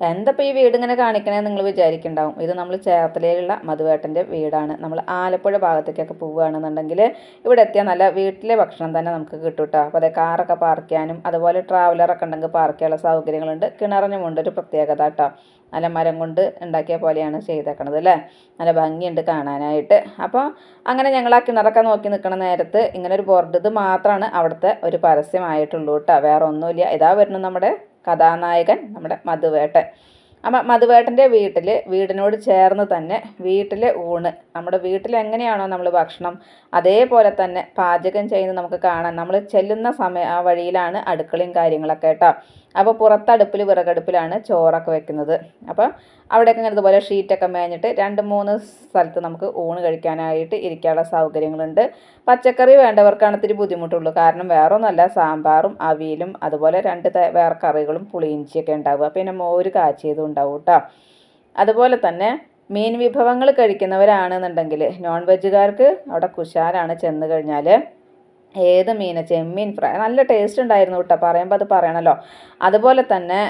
എന്തപ്പോൾ ഈ വീട് ഇങ്ങനെ കാണിക്കണേ നിങ്ങൾ വിചാരിക്കുന്നുണ്ടാവും. ഇത് നമ്മൾ ചേർത്തലയിലുള്ള മധുവേട്ടന്റെ വീടാണ്. നമ്മൾ ആലപ്പുഴ ഭാഗത്തേക്കൊക്കെ പോവുകയാണെന്നുണ്ടെങ്കിൽ ഇവിടെ എത്തിയാൽ നല്ല വീട്ടിലെ ഭക്ഷണം തന്നെ നമുക്ക് കിട്ടും കേട്ടോ അപ്പോൾ അതെ കാറൊക്കെ പാർക്ക് ചെയ്യാനും അതുപോലെ ട്രാവലറൊക്കെ ഉണ്ടെങ്കിൽ പാർക്ക് ചെയ്യാനുള്ള സൗകര്യങ്ങളുണ്ട്. കിണറിനുമുണ്ട് ഒരു പ്രത്യേകത കേട്ടോ നല്ല മരം കൊണ്ട് ഉണ്ടാക്കിയ പോലെയാണ് ചെയ്തേക്കണത് അല്ലേ? നല്ല ഭംഗിയുണ്ട് കാണാനായിട്ട്. അപ്പോൾ അങ്ങനെ ഞങ്ങൾ ആ കിണറൊക്കെ നോക്കി നിൽക്കുന്ന നേരത്ത് ഇങ്ങനെ ഒരു ബോർഡ് ഇത് മാത്രമാണ് അവിടുത്തെ ഒരു പരസ്യമായിട്ടുള്ളൂ കേട്ടോ വേറെ ഒന്നുമില്ല. ഇതാ വരുന്നത് നമ്മുടെ കഥാനായകൻ നമ്മുടെ മധുവേട്ടൻ. അപ്പം മധുവേട്ടന്റെ വീട്ടിൽ വീടിനോട് ചേർന്ന് തന്നെ വീട്ടിലെ ഊണ്. നമ്മുടെ വീട്ടിൽ എങ്ങനെയാണോ നമ്മൾ ഭക്ഷണം അതേപോലെ തന്നെ പാചകം ചെയ്യുന്നത് നമുക്ക് കാണാം. നമ്മൾ ചെല്ലുന്ന സമയം ആ വഴിയിലാണ് അടുക്കളയും കാര്യങ്ങളൊക്കെ കേട്ടോ. അപ്പോൾ പുറത്തടുപ്പിൽ വിറകടുപ്പിലാണ് ചോറൊക്കെ വെക്കുന്നത്. അപ്പോൾ അവിടെയൊക്കെ ഇങ്ങനെ ഇതുപോലെ ഷീറ്റൊക്കെ മേഞ്ഞിട്ട് രണ്ട് മൂന്ന് സ്ഥലത്ത് നമുക്ക് ഊണ് കഴിക്കാനായിട്ട് ഇരിക്കാനുള്ള സൗകര്യങ്ങളുണ്ട്. പച്ചക്കറി വേണ്ടവർക്കാണ് ഇത്തിരി ബുദ്ധിമുട്ടുള്ളൂ. കാരണം വേറെ ഒന്നുമല്ല സാമ്പാറും അവിയലും അതുപോലെ രണ്ട് വേറെ കറികളും പുളിയിഞ്ചിയൊക്കെ ഉണ്ടാവുക. പിന്നെ മോര് കാച്ചിയതും ഉണ്ടാവും കേട്ടോ. അതുപോലെ തന്നെ മീൻ വിഭവങ്ങൾ കഴിക്കുന്നവരാണെന്നുണ്ടെങ്കിൽ നോൺ വെജുകാർക്ക് അവിടെ കുശാലാണ് ചെന്ന് കഴിഞ്ഞാൽ ഏത് മീനെ ചെമ്മീൻ ഫ്രൈ നല്ല ടേസ്റ്റ് ഉണ്ടായിരുന്നു കേട്ടോ. പറയുമ്പോൾ അത് പറയണല്ലോ. അതുപോലെ തന്നെ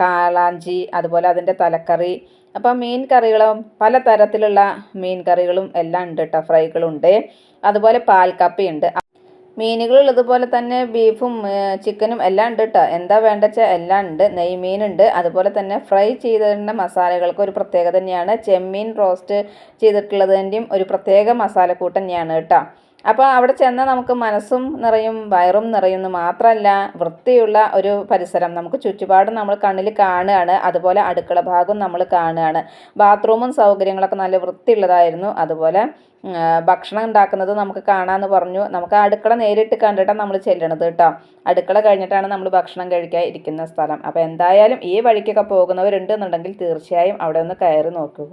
കാളാഞ്ചി അതുപോലെ അതിന്റെ തലക്കറി. അപ്പം മീൻ കറികളും പല തരത്തിലുള്ള മീൻ കറികളും എല്ലാം ഉണ്ട് കേട്ടോ. ഫ്രൈകളുണ്ട് അതുപോലെ പാൽക്കപ്പയുണ്ട് മീനുകളുള്ളതുപോലെ തന്നെ ബീഫും ചിക്കനും എല്ലാം ഉണ്ട് കേട്ടോ എന്താ വേണ്ട വെച്ചാൽ എല്ലാം ഉണ്ട്. നെയ്മീനുണ്ട്. അതുപോലെ തന്നെ ഫ്രൈ ചെയ്തതിന്റെ മസാലകൾക്ക് ഒരു പ്രത്യേകത തന്നെയാണ്. ചെമ്മീൻ റോസ്റ്റ് ചെയ്തിട്ടുള്ളതിന്റെയും ഒരു പ്രത്യേക മസാലക്കൂട്ട് തന്നെയാണ് കേട്ടോ അപ്പോൾ അവിടെ ചെന്നാൽ നമുക്ക് മനസ്സും നിറയും വയറും നിറയുന്നു മാത്രമല്ല വൃത്തിയുള്ള ഒരു പരിസരം. നമുക്ക് ചുറ്റുപാടും നമ്മൾ കണ്ണിൽ കാണുകയാണ് അതുപോലെ അടുക്കള ഭാഗവും നമ്മൾ കാണുകയാണ്. ബാത്റൂമും സൗകര്യങ്ങളൊക്കെ നല്ല വൃത്തിയുള്ളതായിരുന്നു. അതുപോലെ ഭക്ഷണം ഉണ്ടാക്കുന്നത് നമുക്ക് കാണാമെന്ന് പറഞ്ഞു. നമുക്ക് അടുക്കള നേരിട്ട് കണ്ടിട്ടാണ് നമ്മൾ ചെല്ലണത് കേട്ടോ. അടുക്കള കഴിഞ്ഞിട്ടാണ് നമ്മൾ ഭക്ഷണം കഴിക്കാൻ ഇരിക്കുന്ന സ്ഥലം. അപ്പോൾ എന്തായാലും ഈ വഴിക്കൊക്കെ പോകുന്നവരുണ്ടെന്നുണ്ടെങ്കിൽ തീർച്ചയായും അവിടെ ഒന്ന് കയറി നോക്കൂ.